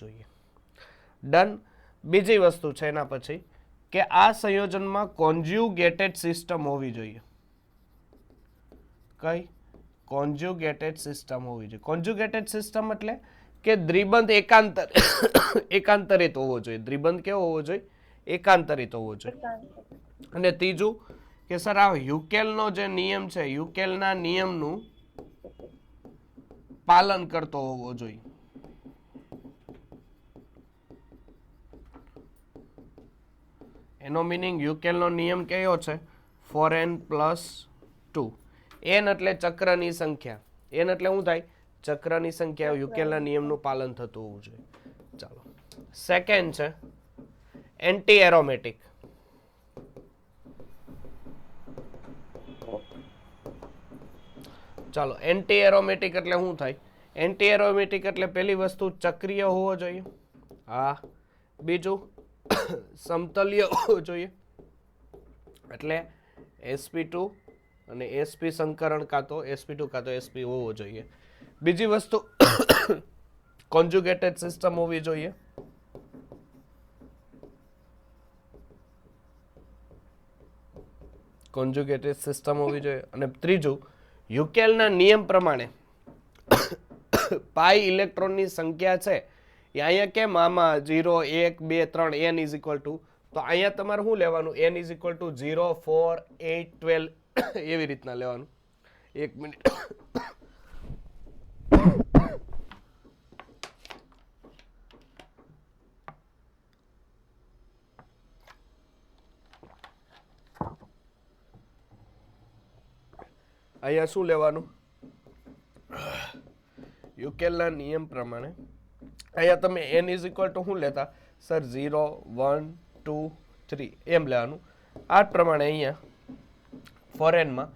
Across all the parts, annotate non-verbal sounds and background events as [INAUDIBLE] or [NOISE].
જોઈએ. ડન બીજી વસ્તુ છે એના પછી કે આ સંયોજનમાં કોન્જ્યુગેટેડ સિસ્ટમ હોવી જોઈએ. કઈ? કોન્જ્યુગેટેડ સિસ્ટમ હોવી જોઈએ. કોન્જ્યુગેટેડ સિસ્ટમ એટલે કે દ્રિબંધ એકાંતર, એકાંતરિત હોવો જોઈએ. દ્રિબંધ કેવો હોવો જોઈએ? એકાંતરિત હોવો જોઈએ. અને ત્રીજું કે સર આ યુકેલનો જે નિયમ છે, યુકેલના નિયમનું પાલન કરતો હોવો જોઈએ. એનો મિનિંગ યુકેલનો નિયમ કયો છે? Four n plus two n એટલે ચક્રની સંખ્યા. એન એટલે શું થાય? ચક્રની સંખ્યા યુકેલના નિયમનું પાલન થતું હોવું જોઈએ. ચાલો. સેકન્ડ છે એન્ટી એરોમેટિક ચાલો એન્ટી એરોમેટિક એટલે શું થાય? એન્ટી એરોમેટિક એટલે પેલી વસ્તુ ચક્રીય હોવો જોઈએ. હા. બીજું? સમતલ્ય [COUGHS] જોઈએ. એટલે એસપી ટુ અને એસપી સંકરણ કાં તો એસપી ટુ કાં તો એસપી હોવો જોઈએ. બીજી વસ્તુ [COUGHS] કોન્જ્યુગેટેડ સિસ્ટમ હોવી જોઈએ. કોન્જ્યુગેટેડ સિસ્ટમ હોવી જોઈએ. અને ત્રીજું, યુકેલના નિયમ પ્રમાણે [COUGHS] પાઈ ઇલેક્ટ્રોનની સંખ્યા છે અહીંયા કેમ? આમાં ઝીરો એક, બે, ત્રણ એન ઇઝ ઇક્વલ ટુ તો અહીંયા તમારે શું લેવાનું? N is equal to zero four eight twelve એવી રીતના લેવાનું. એક મિનિટ. [COUGHS] અહીંયા શું લેવાનું? યુકેલના નિયમ પ્રમાણે અહીંયા તમે એન ઇઝ ઇક્વલ ટુ શું લેતા? Sir zero one two three એમ લેવાનું. આ પ્રમાણે અહીંયા ફોરેનમાં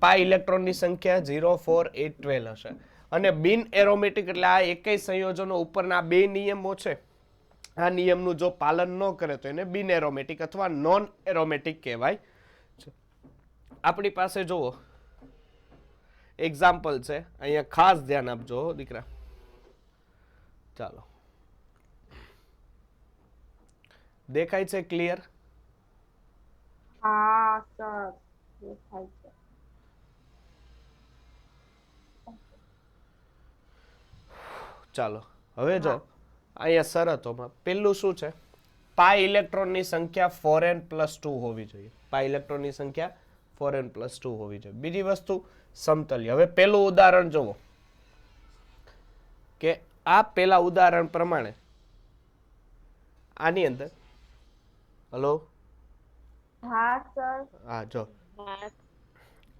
પા ઇલેક્ટ્રોનની સંખ્યા ઝીરો ફોર એટ ટ્વેલ્વ હશે. અને બિન એરોમેટિક એટલે આ એકેય સંયોજનો ઉપરના બે નિયમો છે. આ નિયમનું જો પાલન ન કરે તો એને બિન એરોમેટિક અથવા નોન એરોમેટિક કહેવાય આપણી પાસે જુઓ. એક્ઝામ્પલ છે. અહીંયા ખાસ ધ્યાન આપજો દીકરા. ચાલો. દેખાય છે ક્લિયર હા સર. દેખાય છે. ચાલો હવે જો અહીંયા શરતોમાં પેલું શું છે? પાઈ ઇલેક્ટ્રોનની સંખ્યા ફોર એન પ્લસ ટુ હોવી જોઈએ. પાઈ ઇલેક્ટ્રોનની સંખ્યા ફોર એન પ્લસ ટુ હોવી જોઈએ. બીજી વસ્તુ સમતલ્ય હવે પેલું ઉદાહરણ જુઓ. કે આ પેલા ઉદાહરણ પ્રમાણે આની અંદર હલો? હા સર. હા જો.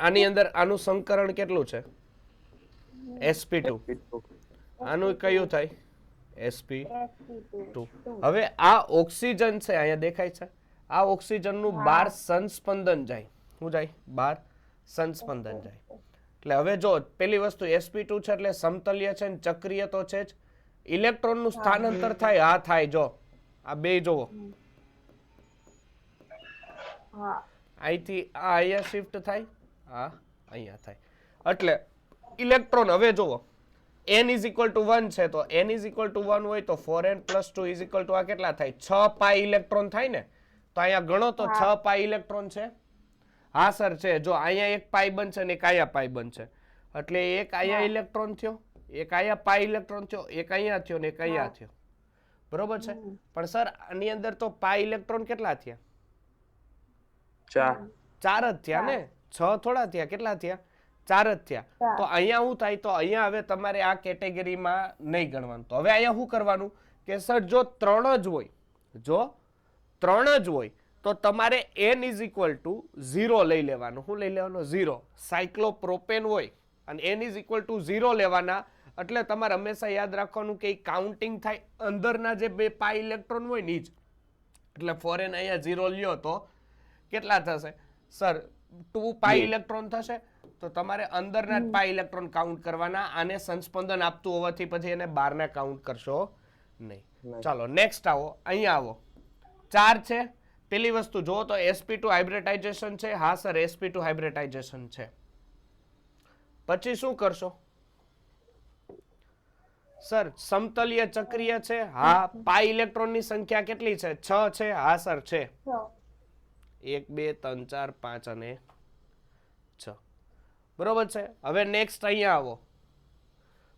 આની અંદર આનું સંકરણ કેટલું છે? એસપી ટુ આનું કયું થાય? એસપી ટુ હવે આ ઓક્સિજન છે અહીંયા દેખાય છે. આ ઓક્સિજનનું બાર સંસ્પંદન જાય. શું જાય? બાર સંસ્પંદન જાય. એટલે હવે જો પેલી વસ્તુ એસપી ટુ છે એટલે સમતલ્ય છે ને ચક્રીય તો છે જ. ઇલેક્ટ્રોનનું સ્થાનાંતર થાય હા થાય જો. આ બે જોવો. અહીંથી આ અહીંયા શિફ્ટ થાય આ અહીંયા થાય. એટલે ઇલેક્ટ્રોન હવે જુઓ n is equal to one છે તો n is equal to one હોય તો four n plus two is equal to આ કેટલા થાય? છ પાઈ ઇલેક્ટ્રોન થાય ને? તો અહીંયા ગણો તો છ પાઈ ઇલેક્ટ્રોન છે. હા સર છે. જો અહીંયા એક પાઈ બનશે ને એક અહીંયા પાઈ બનશે એટલે એક અહીંયા ઇલેક્ટ્રોન થયો એક અહીંયા પાઈ ઇલેક્ટ્રોન થયો એક અહીંયા થયો ને એક અહીંયા થયો. બરોબર છે? પણ સર આની અંદર તો પાઈ ઇલેક્ટ્રોન કેટલા થયા? ચાર. ચાર જ થયા ને? છ થોડા થયા કેટલા થયા? ચાર જ થયા. તો અહીંયા શું થાય તો અહીંયા હવે તમારે આ કેટેગરીમાં નહીં ગણવાનું. તો હવે અહીંયા શું કરવાનું? કે સર જો ત્રણ જ હોય જો ત્રણ જ હોય તો તમારે n is equal to zero લઈ લેવાનું. શું લઈ લેવાનું ઝીરો સાયક્લોપ્રોપેન હોય અને n is equal to zero લેવાના. એટલે તમારે હંમેશા યાદ રાખવાનું કે કાઉન્ટિંગ થાય અંદરના જે બે પાઈ ઇલેક્ટ્રોન હોય ને જ. એટલે ફોરેન અહીંયા ઝીરો લ્યો તો કેટલા થશે? સર ટુ પાઈ ઇલેક્ટ્રોન થશે. તો તમારે અંદરના જ પાઈ ઇલેક્ટ્રોન કાઉન્ટ કરવાના. આને સંસ્પંદન આપતું હોવાથી પછી એને બહારના કાઉન્ટ કરશો નહીં. ચાલો નેક્સ્ટ આવો. અહીંયા આવો. ચાર છે. પેલી વસ્તુ જો તો એસપી ટુ હાઇબ્રિડાઇઝેશન છે હા સર એસપી ટુ હાઇબ્રિડાઇઝેશન છે. પછી શું કરશો? સર સમતલીય ચક્રીય છે હા પાઈ ઇલેક્ટ્રોનની સંખ્યા કેટલી છે? છ છે હા સર છે. એક બે ત્રણ ચાર પાંચ અને છ. બરોબર છે? હવે નેક્સ્ટ અહીંયા આવો.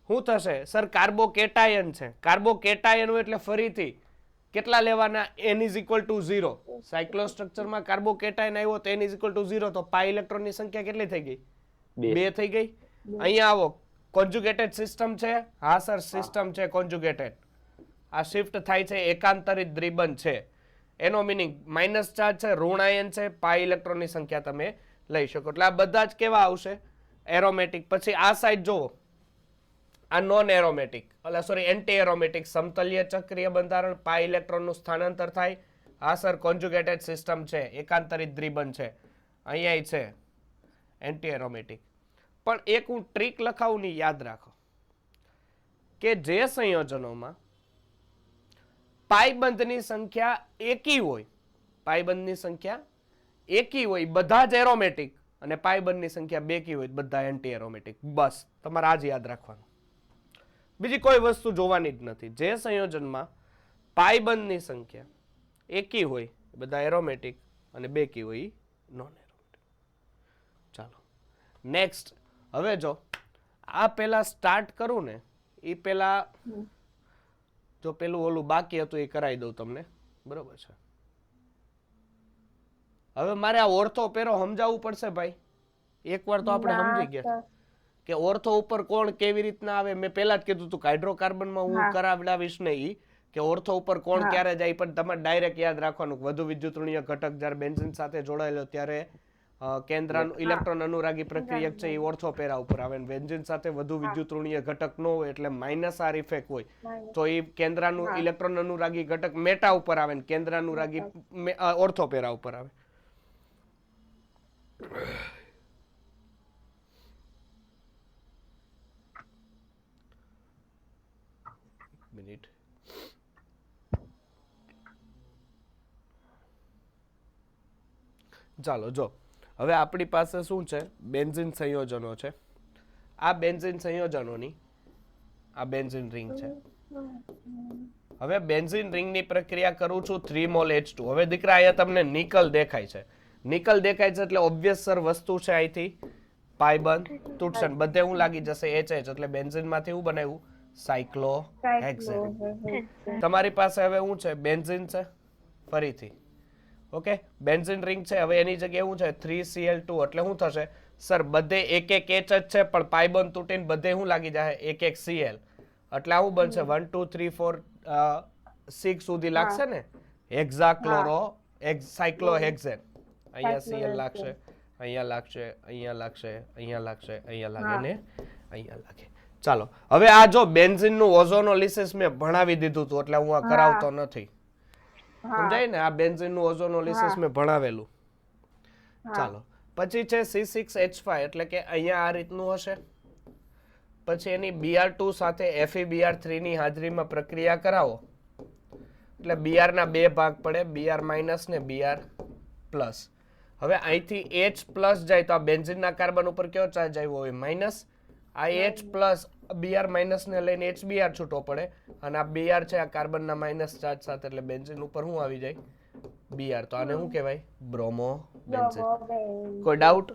શું થશે? સર કાર્બોકેટાયન છે. કાર્બોકેટાયન કેટાયન એટલે ફરીથી કેટલા લેવાના? N is equal to zero સાયક્લોસ્ટ્રક્ચરમાં carbocation આવ્યો તો n is equal to zero તો પાઈ ઇલેક્ટ્રોનની સંખ્યા કેટલી થઈ ગઈ? બે. બે થઈ ગઈ? અહીંયા આવો. કોન્જ્યુગેટેડ સિસ્ટમ છે હા સર સિસ્ટમ છે કોન્જ્યુગેટેડ આ શિફ્ટ થાય છે એકાંતરિત દ્રિબન છે. એનો મિનિંગ માઇનસ ચાર્જ છે ઋણાયન છે પાઈ ઇલેક્ટ્રોનની સંખ્યા તમે લઈ શકો. એટલે આ બધા જ કેવા આવશે? એરોમેટિક પછી આ સાઈડ જુઓ આ નોન એરોમેટિક એટલે સોરી એન્ટી એરોમેટિક સમતલીય ચક્રીય બંધારણ પાય ઇલેક્ટ્રોનનું સ્થાનાંતર થાય. આ સર કોન્જ્યુગેટેડ સિસ્ટમ છે, એકાંતરિત દ્વિબંધ છે. અહીંયા છે એન્ટી એરોમેટિક પણ એક હું ટ્રીક લખાવું ની યાદ રાખો. કે જે સંયોજનોમાં પાઈબંધની સંખ્યા એકી હોય પાઈબંધની સંખ્યા એકી હોય, બધા જ એરોમેટિક અને પાઈબંધની સંખ્યા બેકી હોય, બધા એન્ટી એરોમેટિક બસ, તમારે આ જ યાદ રાખવાનું. બીજી કોઈ વસ્તુ જોવાની જ નથી. જે સંયોજનમાં પાઈબંધની સંખ્યા એકી હોય બધા એરોમેટિક અને બેકી હોય નોન એરોમેટિક ચાલો. નેક્સ્ટ હવે જો આ પેલા સ્ટાર્ટ કરું ને એ પેલા જો પેલું ઓલું બાકી હતું એ કરાવી દઉં તમને. બરોબર છે? હવે મારે આ ઓર્થો પેરો સમજાવવું પડશે ભાઈ. એકવાર તો આપણે સમજી ગયા. કે ઓર્થો ઉપર કોણ કેવી રીતના આવે? મેં પહેલા જ કીધું હતું કે હાઇડ્રોકાર્બનમાં હું. કરાવડાવીશ નહીં કે ઓર્થો ઉપર કોણ ક્યારે જાય? પણ તમારે ડાયરેક્ટ યાદ રાખવાનું વધુ વિદ્યુતઋણીય ઘટક જ્યારે બેન્ઝિન સાથે જોડાયેલો ત્યારે કેન્દ્ર કેન્દ્રનું ઇલેક્ટ્રોન અનુરાગી પ્રક્રિયક છે એ ઓર્થો પેરા ઉપર આવે અને બેન્ઝિન સાથે વધુ વિદ્યુતઋણીય ઘટક ન હોય એટલે માઇનસ આર ઇફેક્ટ હોય. તો એ કેન્દ્રનું ઇલેક્ટ્રોન અનુરાગી ઘટક મેટા ઉપર આવે ને કેન્દ્ર અનુરાગી મે- ઓર્થો પેરા ઉપર આવે મિનિટ ચાલો જો. હવે આપણી પાસે શું છે? બેન્ઝિન સંયોજનો છે. આ બેન્ઝિન સંયોજનોની આ બેન્ઝિન રિંગ છે. હવે બેન્ઝિન રિંગની પ્રક્રિયા કરું છું થ્રી મોલ એચ ટુ. હવે દીકરા અહીંયા તમને નિકલ દેખાય છે. નિકલ દેખાય છે એટલે ઓબ્વિયસ સર વસ્તુ છે અહીંથી. પાયબંધ તૂટશે બધે હું લાગી જશે એચ એચ એટલે બેન્ઝિનમાંથી હું બનાવ્યું? સાયક્લો હેક્સેન તમારી પાસે હવે શું છે? બેન્ઝિન છે? ફરીથી. ઓકે? બેન્ઝિન રિંગ છે હવે એની જગ્યાએ શું છે થ્રી સીએલ ટુ એટલે શું થશે? સર બધે એક એક એચ જ છે પણ પાઇબંધ તૂટીને બધે શું લાગી જાય? એક એક સીએલ. એટલે આવું બનશે. One two three four six સુધી લાગશે ને? હેક્ઝાક્લોરો સાયક્લો હેક્ઝેન અહીંયા સીએલ લાગશે અહીંયા લાગશે અહીંયા લાગશે અહીંયા લાગશે અહીંયા લાગે ને? અહીંયા લાગે. ચાલો. હવે આ જો બેન્ઝિનનું ઓઝોનોલિસિસ મેં ભણાવી દીધું હતું એટલે હું આ કરાવતો નથી. સમજાય ને? આ બેન્ઝિનનું ઓઝોનોલિસિસ મેં ભણાવેલું. ચાલો. પછી છે સી સિક્સ એચ એટલે કે અહીંયા આ રીતનું હશે. પછી એની બીઆર ટુ સાથે એફઈ બીઆરની હાજરીમાં પ્રક્રિયા કરાવો. એટલે બીઆરના બે ભાગ પડે. બીઆર માઇનસ ને બીઆર પ્લસ હવે અહીંથી એચ પ્લસ જાય તો આ બેન્ઝિનના કાર્બન ઉપર કયો ચાર્જ આવ્યો? હોય માઇનસ આ એચ પ્લસ બીઆર માઇનસ ને લઈને એચ બીઆર છૂટો પડે. અને આ બીઆર છે આ કાર્બનના માઇનસ ચાર્જ સાથે એટલે બેન્ઝિન ઉપર શું આવી જાય? બીઆર તો આને શું કહેવાય? બ્રોમો બેન્ઝિન કોઈ ડાઉટ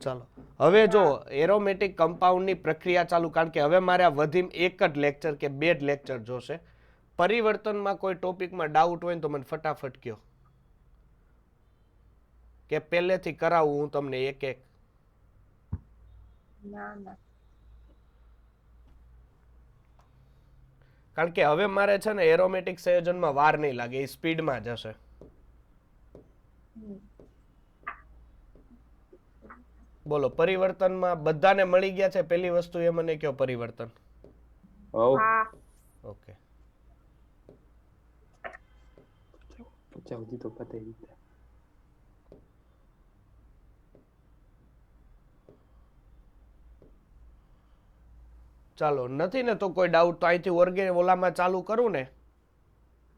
ચાલો. હવે જો એરોમેટિક કમ્પાઉન્ડની પ્રક્રિયા ચાલુ કારણ કે હવે મારે આ વધીને એક જ લેક્ચર કે બે જ લેક્ચર જોશે. પરિવર્તનમાં કોઈ ટોપિકમાં ડાઉટ હોય તો મને ફટાફટ કયો. કે પહેલેથી કરાવું હું તમને એક એક. ના ના. કારણ કે હવે મારે છે ને એરોમેટિક સંયોજનમાં વાર નહીં લાગે એ સ્પીડમાં જશે બોલો પરિવર્તનમાં બધાને મળી ગયા છે? પેલી વસ્તુ એ મને કયો પરિવર્તન? ઓકે. તો પતાવી ચાલો નથી ને તો કોઈ ડાઉટ તો અહીંથી ઓર્ગે ઓલામાં ચાલુ કરું ને.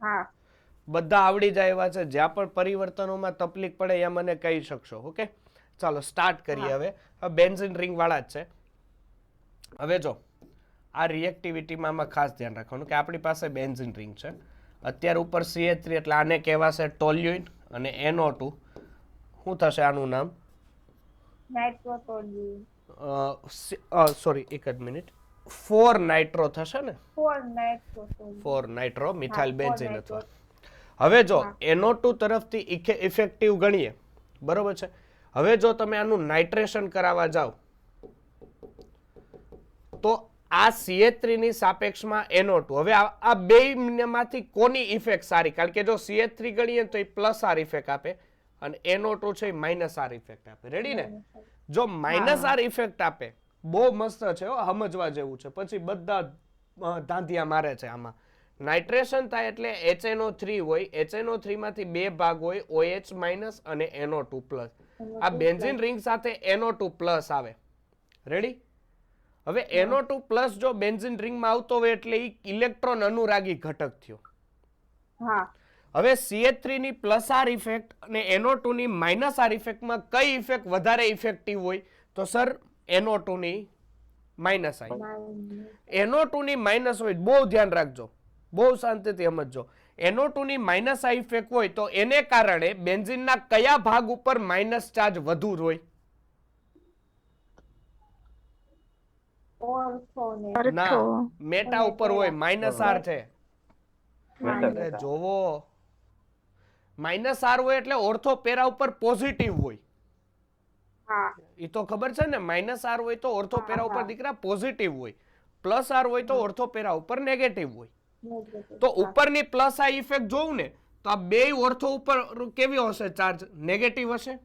હા. બધા આવડી જાય એવા છે જ્યાં પણ પરિવર્તનોમાં તકલીફ પડે એ મને કહી શકશો ઓકે? ચાલો સ્ટાર્ટ કરીએ હવે. બેન્ઝિન રિંગ વાળા જ છે. હવે જો આ રિએક્ટિવિટીમાં આમાં ખાસ ધ્યાન રાખવાનું કે આપણી પાસે બેન્ઝિન રિંગ છે. અત્યારે ઉપર સીએ થ્રી એટલે આને કહેવાશે ટોલ્યુઇન અને એનો ટુ શું થશે આનું નામ? સોરી એક જ મિનિટ ફોર નાઇટ્રો થશે ને? ફોર નાઇટ્રો મિથાઇલ બેન્ઝિન અથવા. હવે જો એનો ટુ તરફથી ઇફેક્ટિવ ગણીએ. બરોબર છે? હવે જો તમે આનું નાઇટ્રેશન કરાવવા જાઓ તો આ CH3 ની સાપેક્ષમાં એનો ટુ હવે આ આ બે માંથી કોની ઇફેક્ટ સારી? કારણ કે જો સીએ થ્રી ગણીએ તો એ પ્લસ આર ઇફેક્ટ આપે અને એનો ટુ છે એ માઇનસ આર ઇફેક્ટ આપે. રેડી ને? જો માઇનસ આર ઇફેક્ટ આપે બહુ મસ્ત છે હો સમજવા જેવું છે. પછી બધા ધાંધિયા મારે છે આમાં. નાઇટ્રેશન થાય એટલે એચએનઓ થ્રી હોય. HNO3 થ્રી માંથી બે ભાગ હોય ઓએચ માઇનસ અને એનો ટુ પ્લસ આ બેન્ઝિન રિંગ સાથે એનો ટુ પ્લસ આવે. રેડી હવે એનો ટુ પ્લસ જો બેન્ઝિન રિંગમાં આવતો હોય એટલે ઇલેક્ટ્રોન અનુરાગી ઘટક થયો. હા. હવે CH3 ની પ્લસ આર ઇફેક્ટ અને એનો ટુ ની માઇનસ આર ઇફેક્ટમાં કઈ ઇફેક્ટ વધારે ઇફેક્ટિવ હોય? તો સર NO2 ની માઇનસ આઈ. NO2 ની માઇનસ હોય બહુ ધ્યાન રાખજો. બહુ શાંતિથી સમજજો. NO2 ની માઇનસ આ ઇફેક્ટ હોય તો એને કારણે બેન્ઝિનના કયા ભાગ ઉપર માઇનસ ચાર્જ વધુ હોય? ના. મેટા ઉપર હોય. માઇનસ આર છે. જોવો. માઇનસ આર હોય એટલે ઓર્થો પેરા ઉપર પોઝિટિવ હોય. એ તો ખબર છે ને માઇનસ આર હોય તો ઓર્થો પેરા ઉપર દીકરા પોઝિટિવ હોય. પ્લસ આર હોય તો ઓર્થો પેરા ઉપર નેગેટિવ હોય. તો ઉપરની પ્લસ આ ઇફેક્ટ જોઉં ને તો આ બે ઓર્થો ઉપર કેવી હશે ચાર્જ નેગેટિવ હશે?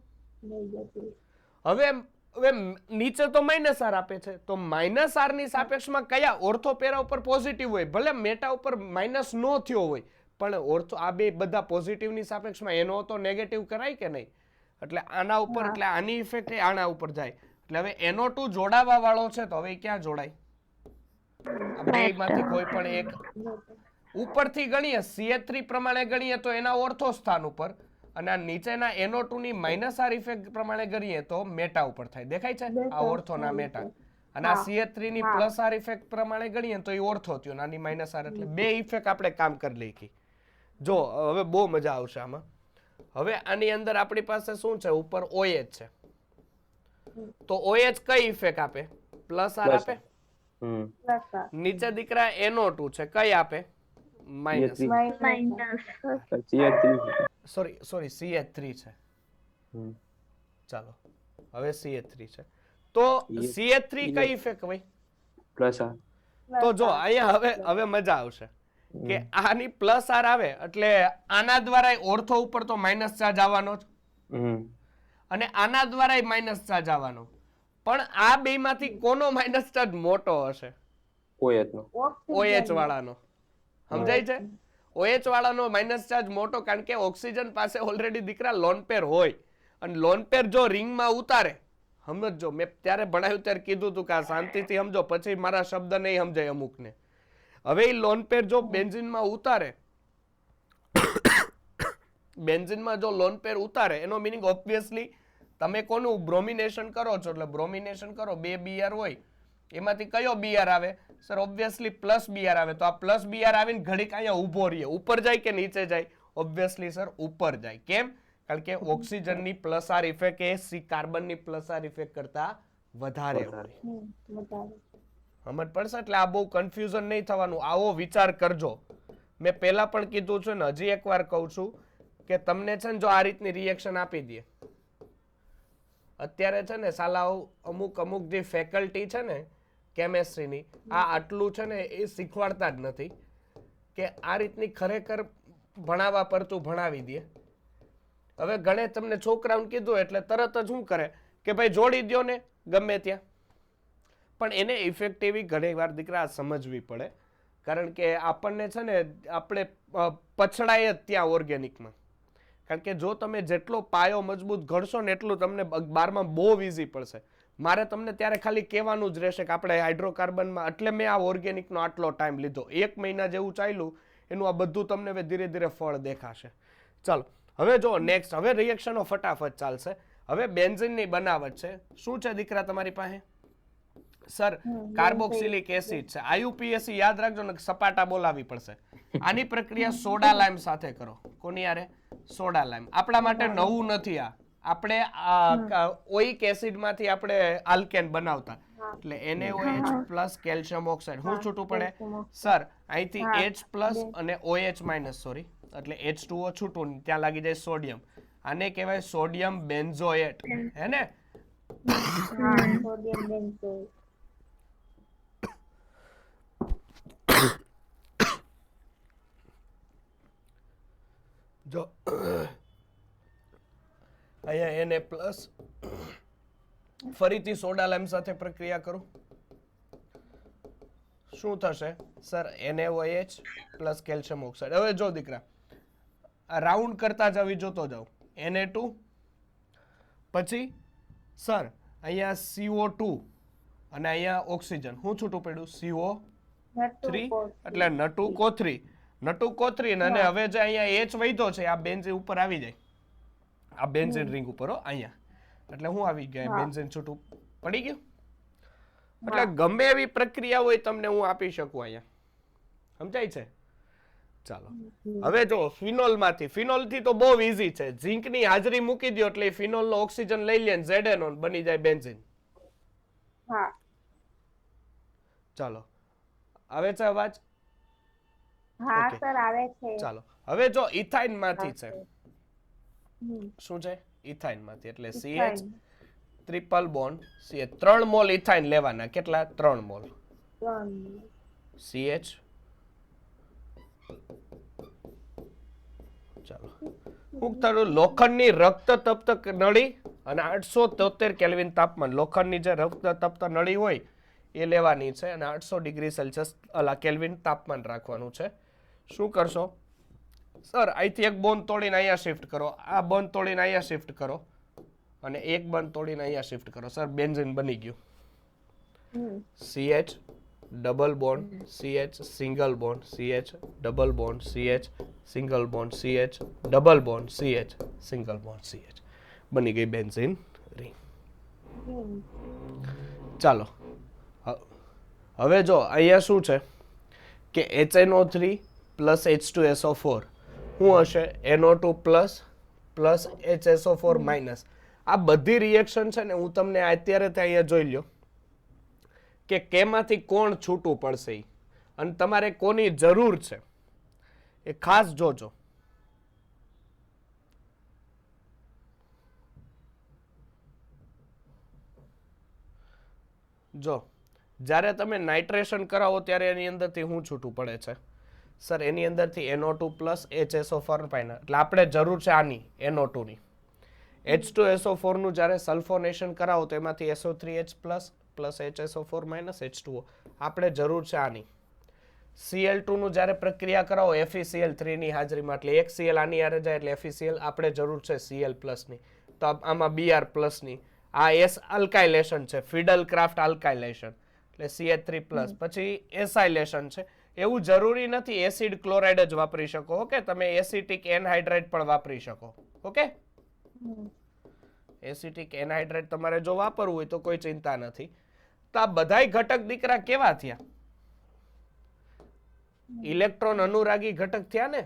હવે હવે નીચે તો માઇનસ આર આપે છે. તો માઇનસ આરની સાપેક્ષમાં કયા ઓર્થો પેરા ઉપર પોઝિટિવ હોય? ભલે મેટા ઉપર માઇનસ નો થયો હોય પણ ઓર્થો આ બે બધા પોઝિટિવની સાપેક્ષમાં એનો તો નેગેટિવ કરાય કે નહીં? એટલે આના ઉપર એટલે આની ઇફેક્ટ એ આના ઉપર જાય. એટલે હવે એનો ટુ જોડાવા વાળો છે તો હવે ક્યાં જોડાય? આ બેયમાંથી કોઈ પણ એક. ઉપરથી ગણીએ CH3 પ્રમાણે ગણીએ તો એના ઓર્થો સ્થાન ઉપર અને આ નીચેના NO2 ની માઇનસ આર ઇફેક્ટ પ્રમાણે ગણીએ તો મેટા ઉપર થાય. દેખાય છે? આ ઓર્થોના મેટા અને આ CH3 ની પ્લસ આર ઇફેક્ટ પ્રમાણે ગણીએ તો એ ઓર્થો થયો નાની માઇનસ આર એટલે બે ઇફેક્ટ આપણે કામ કરી લઈ જો હવે બહુ મજા આવશે આમાં. હવે આની અંદર આપણી પાસે શું છે? ઉપર OH છે. તો OH કઈ ઇફેક્ટ આપે? પ્લસ આર આપે? હમ. નીચે દીકરા NO2 છે. કઈ આપે? Minus CH3. Minus. CH3. Sorry sorry CH3 છે. હમ. ચાલો. હવે CH3 છે. તો CH3 કઈ ઇફેક્ટ હોય પ્લસ તો જો અહીંયા હવે હવે મજા આવશે. કે આની પ્લસ આર આવે એટલે આના દ્વારા ઓર્થો ઉપર તો માઇનસ ચાર્જ આવવાનો જ. અને આના દ્વારા માઇનસ ચાર્જ આવવાનો. પણ આ બે માંથી કોનો માઇનસ ચાર્જ મોટો હશે? ઓએચ નો વાળાનો. સમજાય છે? ઓએચ વાળાનો માઇનસ ચાર્જ મોટો કારણ કે ઓક્સિજન પાસે ઓલરેડી દીકરા લોન પેર હોય. અને લોન પેર જો રિંગમાં ઉતારે સમજો મેં ત્યારે ભણાયું ત્યારે કીધું હતું કે આ શાંતિથી સમજો પછી મારા શબ્દ નહીં સમજાય અમુકને. હવે એ લોન પેર જો બેન્ઝિનમાં ઉતારે, બેન્ઝિનમાં જો લોન પેર ઉતારે, એનો મિનિંગ ઓબ્વિયસલી તમે કોનું બ્રોમિનેશન કરો છો, એટલે બ્રોમિનેશન કરો, બે બીઆર હોય, એમાંથી કયો બીઆર આવે? સર ઓબ્વિયસલી પ્લસ બીઆર આવે, તો આ પ્લસ બીઆર આવીને ઘડીક અહીંયા ઊભો રહીએ, ઉપર જાય કે નીચે જાય? ઓબ્વિયસલી સર ઉપર જાય. કેમ? કારણ કે ઓક્સિજનની પ્લસ આર ઇફેક્ટ એ સી કાર્બનની પ્લસ આર ઇફેક્ટ કરતા વધારે હોય. સમજ પડશે એટલે આ બહુ કન્ફ્યુઝન નહીં થવાનું. આવો વિચાર કરજો. મેં પહેલાં પણ કીધું છે ને, હજી એકવાર કહું છું કે તમને છે ને જો આ રીતની રિએક્શન આપી દે અત્યારે છે ને સાલાઓ અમુક અમુક જે ફેકલ્ટી છે ને કેમેસ્ટ્રીની આ આટલું છે ને એ શીખવાડતા જ નથી કે આ રીતની ખરેખર ભણાવવા પરતું ભણાવી દે હવે ગણે તમને છોકરાઓને કીધું એટલે તરત જ શું કરે કે ભાઈ જોડી દો ને ગમે ત્યાં. પણ એને ઇફેક્ટિવી ઘણી વાર દીકરા સમજવી પડે. કારણ કે આપણને છે ને, આપણે પછડાય જ ત્યાં ઓર્ગેનિકમાં કારણ કે જો તમે જેટલો પાયો મજબૂત ઘડશો ને એટલું તમને બારમાં બહુ ઇઝી પડશે. મારે તમને ત્યારે ખાલી કહેવાનું જ રહેશે કે આપણે હાઇડ્રોકાર્બનમાં એટલે મેં આ ઓર્ગેનિકનો આટલો ટાઈમ લીધો. એક મહિના જેવું ચાલ્યું, એનું આ બધું તમને હવે ધીરે ધીરે ફળ દેખાશે. ચાલો, હવે જો નેક્સ્ટ હવે રિએક્શનો ફટાફટ ચાલશે. હવે બેન્ઝિનની બનાવટ છે. શું છે દીકરા તમારી પાસે? સર કાર્બોક્સિલિક એસિડ છે. આયુપીએસી યાદ રાખજો ને સપાટા બોલાવી પડશે. આની પ્રક્રિયા સોડા લાઈમ સાથે કરો. કોની યારે સોડા લાઈમ. આપણા માટે નવું નથી આ. આપણે ઓઇક એસિડમાંથી આપણે આલ્કેન બનાવતા. એટલે NaOH પ્લસ કેલ્શિયમ ઓક્સાઇડ. શું છૂટું પડે? સર અહીંથી હા, H પ્લસ અને OH માઇનસ સોરી. એટલે H2O છૂટું ત્યાં લાગી જાય સોડિયમ. આને કહેવાય સોડિયમ બેન્ઝોએટ. હે ને? સોડિયમ બેન્ઝોઇટ જો અહીંયા એને પ્લસ ફરીથી સોડા લાઈમ સાથે પ્રક્રિયા કરું. શું થશે? Sir NaOH plus calcium oxide. હવે જો દીકરા આ રાઉન્ડ કરતા જ આવી જોતો જાઉં. એને ટુ પછી સર અહીંયા સીઓ ટુ અને અહીંયા ઓક્સિજન. હું છૂટું પડ્યું? સીઓ થ્રી એટલે નટુ કોથરી નટુ કોથરીન અને હવે જે અહીંયા એચ વૈધો છે આ બેન્ઝિન ઉપર આવી જાય. આ બેન્ઝિન રિંગ ઉપર હો અહીંયા. એટલે હું આવી ગયા બેન્ઝિન છૂટું પડી ગયું? એટલે ગમે એવી પ્રક્રિયા હોય તમને હું આપી શકું અહીંયા. સમજાય છે? ચાલો. હવે જો ફિનોલમાંથી ફિનોલથી તો બહુ ઈઝી છે. ઝીંકની હાજરી મૂકી દો એટલે ફિનોલ નો ઓક્સિજન લઈ લે ઝેડેનોન બની જાય બેન્ઝિન. હા. ચાલો. આવે છે અવાજ? હા સર આવે છે. ચાલો. હવે જો ઇથાઇનમાંથી છે. શું છે? ઇથાઇનમાંથી એટલે CH. Triple bond. CH 3 mole ethyne લેવાના. કેટલા? 3 મોલ. 3 CH ચાલો. તારું લોખંડની રક્ત તપ્ત નળી અને આઠસો તોતેર કેલ્વિન તાપમાન. લોખંડની જે રક્ત તપ્ત નળી હોય એ લેવાની છે અને આઠસો ડિગ્રી સેલ્સિયસ અલા કેલ્વિન તાપમાન રાખવાનું છે. શું કરશો? સર અહીંથી એક બોન્ડ તોડીને અહીંયા શિફ્ટ કરો. આ બંધ તોડીને અહીંયા શિફ્ટ કરો. અને એક બોન્ડ તોડીને અહીંયા શિફ્ટ કરો. સર બેન્ઝિન બની ગયું. CH double bond CH single bond CH double bond CH single bond CH double bond CH single bond CH બની ગઈ બેન્ઝિન રિંગ. ચાલો. હવે જો અહીંયા શું છે? કે HNO3 plus H two SO four શું હશે NO two plus plus H HSO four minus. આ બધી રિએક્શન છે ને હું તમને અત્યારે ત્યાં અહીંયા જોઈ લ્યો કે કેમાંથી કોણ છૂટું પડશે. અને તમારે કોની જરૂર છે એ ખાસ જોજો. જો, જ્યારે તમે નાઇટ્રેશન કરાવો ત્યારે એની અંદરથી શું છૂટું પડે છે. સર એની અંદરથી NO two plus H SO four final એટલે આપણે જરૂર છે આની એનઓ ટુની એચ ટુ એસઓ ફોરનું જ્યારે સલ્ફોનેશન કરાવો તો એમાંથી SO three H plus plus H SO four minus H two આપણે જરૂર છે આની. સીએલ ટુનું જ્યારે પ્રક્રિયા કરાવો એફઈસીએલ થ્રીની હાજરીમાં. એટલે એક સીએલ આની હારે જાય એટલે એફઈસીએલ આપણે જરૂર છે સીએલ પ્લસની તો આમાં બીઆર પ્લસની આ એસ અલ્કાઇલેશન છે ફિડલ ક્રાફ્ટ અલ્કાઇલેશન એટલે સીએચ થ્રી પ્લસ પછી એસાઇલેશન છે. એવું જરૂરી નથી એસિડ ક્લોરાઇડ જ વાપરી શકો ઓકે? તમે એસિટિક એનહાઇડ્રેટ પણ વાપરી શકો ઓકે. એસિટિક એનહાઇડ્રેટ તમારે જો વાપરવું હોય તો કોઈ ચિંતા નથી. તો આ બધાય ઘટક દીકરા કેવા થયા? ઇલેક્ટ્રોન અનુરાગી ઘટક થયા ને?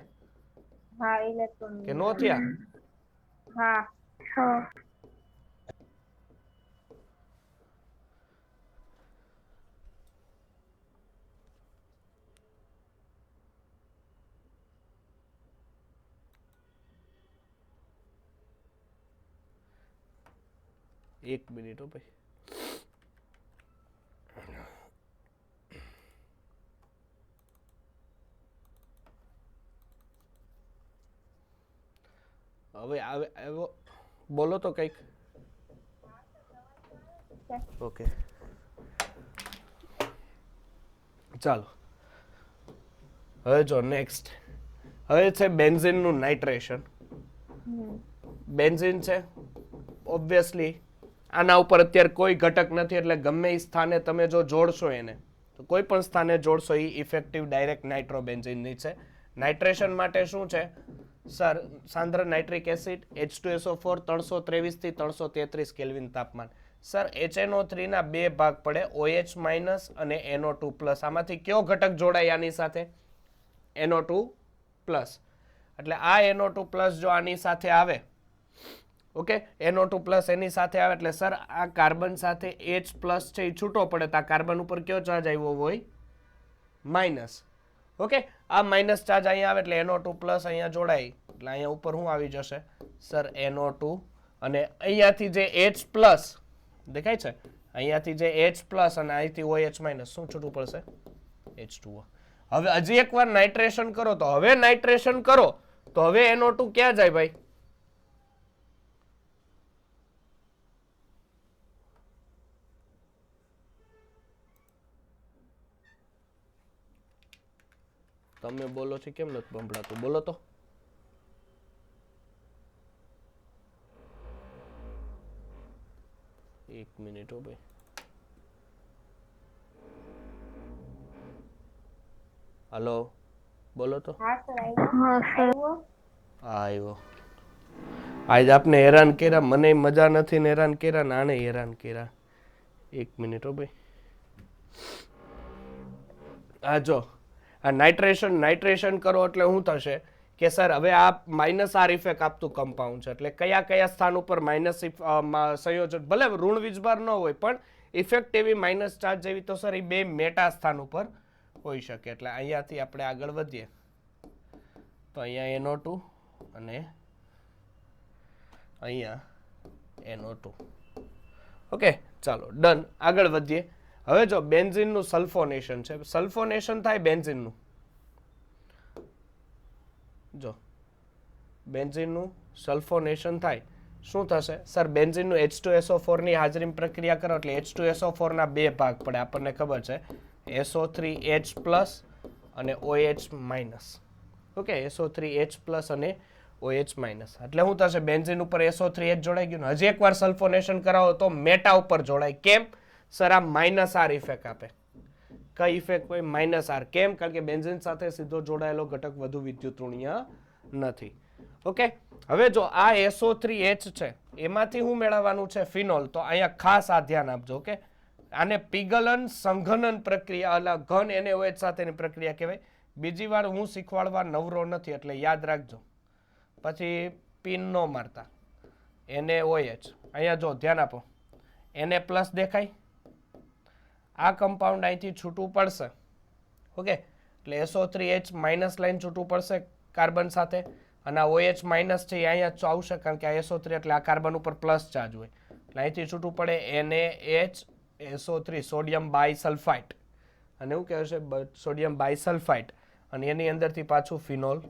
હા ઇલેક્ટ્રોન કે નો થયા? હા. એક મિનિટ હો ભાઈ. હવે આવે એવો બોલો તો કંઈક. ઓકે. ચાલો. હવે જો નેક્સ્ટ હવે છે બેન્ઝિનનું નાઇટ્રેશન. બેન્ઝિન છે ઓબ્વિયસલી આના ઉપર અત્યારે કોઈ ઘટક નથી, એટલે ગમે એ સ્થાને તમે જો જોડશો એને, તો કોઈ પણ સ્થાને જોડશો એ ઇફેક્ટિવ ડાયરેક્ટ નાઇટ્રોબેન્ઝિનની છે. નાઇટ્રેશન માટે શું છે? Sir, સાંદ્ર nitric acid H two SO four ત્રણસો ત્રેવીસથી ત્રણસો તેત્રીસ કેલ્વિન તાપમાન. સર એચએનઓ થ્રીના બે ભાગ પડે ઓએચ માઇનસ અને એનઓ ટુ પ્લસ આમાંથી કયો ઘટક જોડાય આની સાથે? એનઓ ટુ પ્લસ એટલે આ એનઓ ટુ પ્લસ જો આની સાથે આવે ઓકે? એનો ટુ પ્લસ એની સાથે આવે એટલે, સર, આ કાર્બન સાથે એચ પ્લસ છે, એ છૂટો પડે તો આ કાર્બન ઉપર કયો ચાર્જ આવ્યો હોય? માઇનસ. ઓકે? આ માઇનસ ચાર્જ અહીંયા આવે એટલે એનો ટુ પ્લસ અહીંયા જોડાય. એટલે અહીંયા ઉપર શું આવી જશે? સર, એનો ટુ. અને અહીંયાથી જે એચ પ્લસ, દેખાય છે? અહીંયાથી જે એચ પ્લસ અને અહીંથી ઓ એચ માઇનસ, શું છૂટું પડશે? H two. હવે હજી એકવાર નાઇટ્રેશન કરો. તો હવે નાઇટ્રેશન કરો. તો હવે એનો ટુ ક્યાં જાય ભાઈ? તમે બોલો છો કેમ નથી બંભળાતું બોલો તો. એક મિનિટ હો ભાઈ. હલો બોલો તો. આવ્યો હા સર. આવ્યો હા આવ્યો આજ આપને હેરાન કર્યા મને મજા નથી ને હેરાન કર્યા ને આને હેરાન કર્યા. એક મિનિટ હો ભાઈ. આ જો આ નાઇટ્રેશન નાઇટ્રેશન કરો એટલે શું થશે કે સર, હવે આ માઇનસ આર ઇફેક્ટ આપતું કમ્પાઉન્ડ છે. એટલે કયા કયા સ્થાન ઉપર માઇનસ સંયોજન, ભલે ઋણ વીજભાર ન હોય, પણ ઇફેક્ટ એવી માઇનસ ચાર્જ જેવી તો સર, એ બે મેટા સ્થાન ઉપર હોઈ શકે. એટલે અહીંયાથી આપણે આગળ વધીએ. તો અહીંયા એનો ટુ અને અહીંયા એનો ટુ ઓકે, ચાલો, ડન. આગળ વધીએ. હવે જો બેન્ઝિનનું સલ્ફોનેશન છે, સલ્ફોનેશન થાય બેન્ઝિનનું. જો બેન્ઝિનનું સલ્ફોનેશન થાય, શું થશે? સર, બેન્ઝિનનું એચ ટુ એસો ફોરની હાજરી પ્રક્રિયા કરો એટલે એચ ટુ એસો ફોરના બે ભાગ પડે, આપણને ખબર છે. એસો થ્રી એચ પ્લસ અને OH minus okay SO three H plus અને ઓએચ માઇનસ એટલે શું થશે? બેન્ઝિન ઉપર એસો થ્રી એચ જોડાઈ ગયું હજી એકવાર સલ્ફોનેશન કરાવો તો મેટા ઉપર જોડાય. કેમ? સર, આ માઇનસ આર ઇફેક્ટ આપે. કઈ ઇફેક્ટ હોય માઇનસ આર કેમ? કારણ કે બેન્ઝિન સાથે સીધો જોડાયેલો ઘટક વધુ વિદ્યુત ઋણીય નથી. ઓકે હવે જો આ એસો થ્રી એચ છે, એમાંથી હું મેળવવાનું છે ફિનોલ, તો અહીંયા ખાસ આ ધ્યાન આપજો ઓકે આને પિગલન સંઘનન પ્રક્રિયા, અલા ઘન એને ઓએચ સાથેની પ્રક્રિયા કહેવાય. બીજી વાર હું શીખવાડવા નવરો નથી, એટલે યાદ રાખજો. પછી પિન ન મારતા. એને ઓએચ અહીંયા જો, ધ્યાન આપો. એને પ્લસ દેખાય. આ કમ્પાઉન્ડ અહીંથી છૂટું પડશે. ઓકે? એટલે SO three H minus line છૂટું પડશે કાર્બન સાથે. અને આ ઓએચ માઇનસ છે એ અહીંયા આવશે કારણ કે આ એસો થ્રી એટલે આ કાર્બન ઉપર પ્લસ ચાર્જ હોય. એટલે અહીંથી છૂટું પડે એને H SO three sodium bisulphite અને એવું કહેવાય છે સોડિયમ બાયસલ્ફાઇટ અને એની અંદરથી પાછું ફિનોલ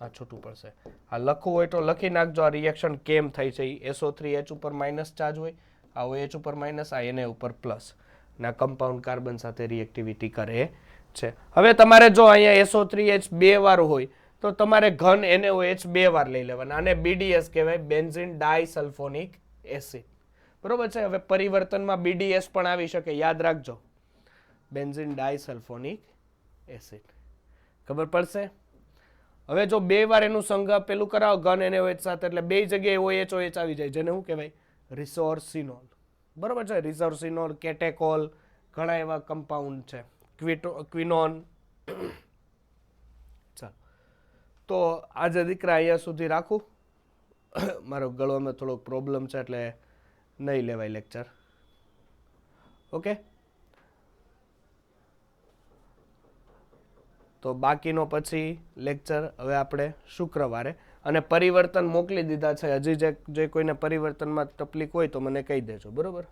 આ છૂટું પડશે. આ લખવું હોય તો લખી નાખજો, આ રિએક્શન કેમ થઈ છે? એસો થ્રી એચ ઉપર માઇનસ ચાર્જ હોય, આ ઓએચ ઉપર માઇનસ આ એને ઉપર પ્લસ ના કમ્પાઉન્ડ કાર્બન સાથે રિએક્ટિવિટી કરે છે. હવે તમારે જો અહીંયા એસો થ્રી એચ બે વાર હોય, તો તમારે ઘન NaOH બે વાર લઈ લેવાના અને બીડીએસ કહેવાય બેન્ઝિન ડાયસલ્ફોનિક એસિડ બરોબર છે? હવે પરિવર્તનમાં બીડીએસ પણ આવી શકે. યાદ રાખજો. બેન્ઝિન ડાયસલ્ફોનિક એસિડ ખબર પડશે? હવે જો બે વાર એનું સંઘ પેલું કરાવો, ઘન NaOH સાથે, એટલે બે જગ્યાએ OH OH આવી જાય, જેને શું કહેવાય? રિસોર્સિનોલ બરોબર છે રિસોર્સિનોલ કેટેકોલ, ઘણા એવા કમ્પાઉન્ડ છે. ક્વિટો, ક્વિનોન. [COUGHS] ચાલો. તો આજે દીકરા અહીંયા સુધી રાખું. [COUGHS] મારો ગળવામાં થોડોક પ્રોબ્લેમ છે એટલે નહીં લેવાય લેક્ચર ઓકે તો બાકીનો પછી લેક્ચર હવે આપણે શુક્રવારે અને પરિવર્તન મોકલી દીધા છે. હજી જે જે કોઈને પરિવર્તનમાં તકલીફ હોય તો મને કહી દેજો. બરોબર?